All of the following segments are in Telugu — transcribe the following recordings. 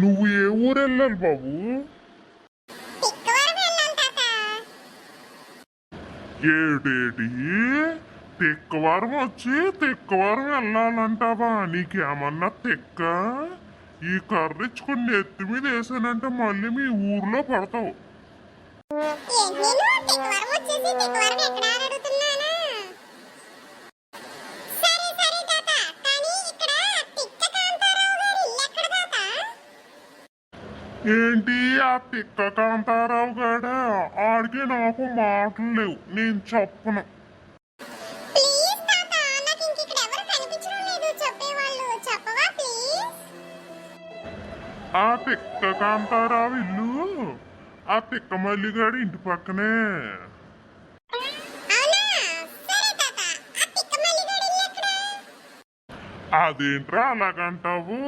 నువ్వు ఏ ఊరు వెళ్ళాలి బాబు ఏటేటి? తిక్కవారం వచ్చి తిక్కవారం వెళ్ళాలంటావా? నీకేమన్నా తిక్క? ఈ కర్ర ఇచ్చుకుని నెత్తి మీద వేసానంటే మళ్ళీ మీ ఊర్లో పడతావు. ఏంటి ఆ తిక్క కాంతారావు గాడ? ఆడికి నాకు మాటలు లేవు. నేను చెప్పను. ఆ తిక్క కాంతారావు ఇల్లు? ఆ తిక్క మల్లిగాడి ఇంటి పక్కనే అవునా సరే తాత ఆ తిక్క మల్లిగాడి ఇల్లు ఎక్కడ అదేంట్రా అలాగంటావు?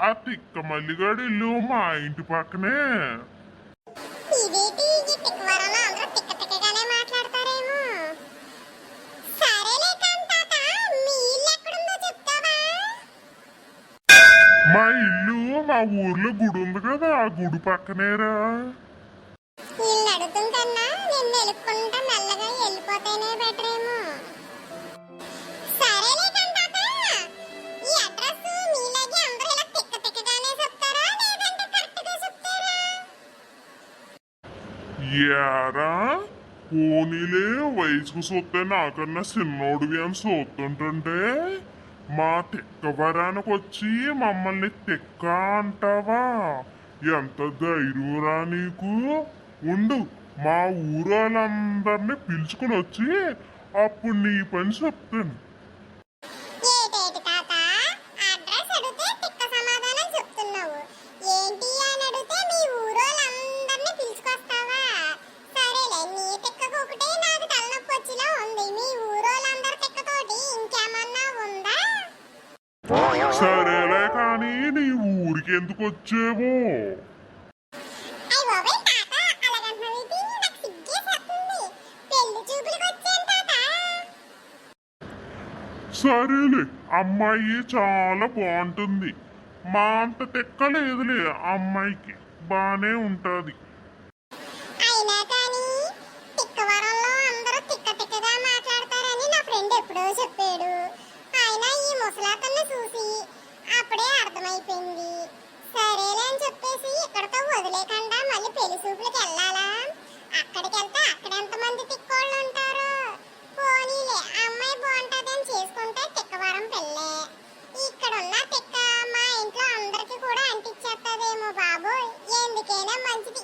ఆ తిక్క మల్లిగాడి ఇల్లు మా ఇంటి పక్కనే. మీ ఇల్లు మా ఊర్లో గుడి ఉంది కదా ఆ గుడి పక్కనేరా. కన్నా నిన్ను మెల్లగా వెళ్ళిపోతేనే బెటర్ యారా పోనీలే వయసుకు సొత్తే నాకన్నా చిన్నోడివి అని సోతుంటుంటే మా తిక్క వరానికి వచ్చి మమ్మల్ని తెక్క అంటావా? ఎంత ధైర్యంరా నీకు? ఉండు మా ఊరోళ్ళందరినీ పిలుచుకుని వచ్చి అప్పుడు నీ పని చెప్తాను. చూపులకు వచ్చాను తాత. సరేలే అమ్మాయి చాలా బాగుంటుంది. మా అంత తెక్కలేదులే అమ్మాయికి బానే ఉంటది. తిక్క చెప్పాడు. అయినా ఈ ముసలాతన్ని చూసి అప్పుడే అర్థమైపోయింది. సరేలే అని చెప్పేసి ఇక్కడతో వదిలేకుండా మళ్ళీ పెళ్ళి చూపులకు వెళ్ళాలా? అక్కడికి వెళ్తే అక్కడ ఎంతమంది తిక్కోళ్ళు ఉంటారు? పోనీలే అమ్మాయి బాగుంటుందని చేసుకుంటే తిక్కవరం పెళ్ళే. ఇక్కడ ఉన్న తిక్క మా ఇంట్లో అందరికి కూడా అంటించేస్తుందేమో బాబు ఎందుకైనా మంచిది.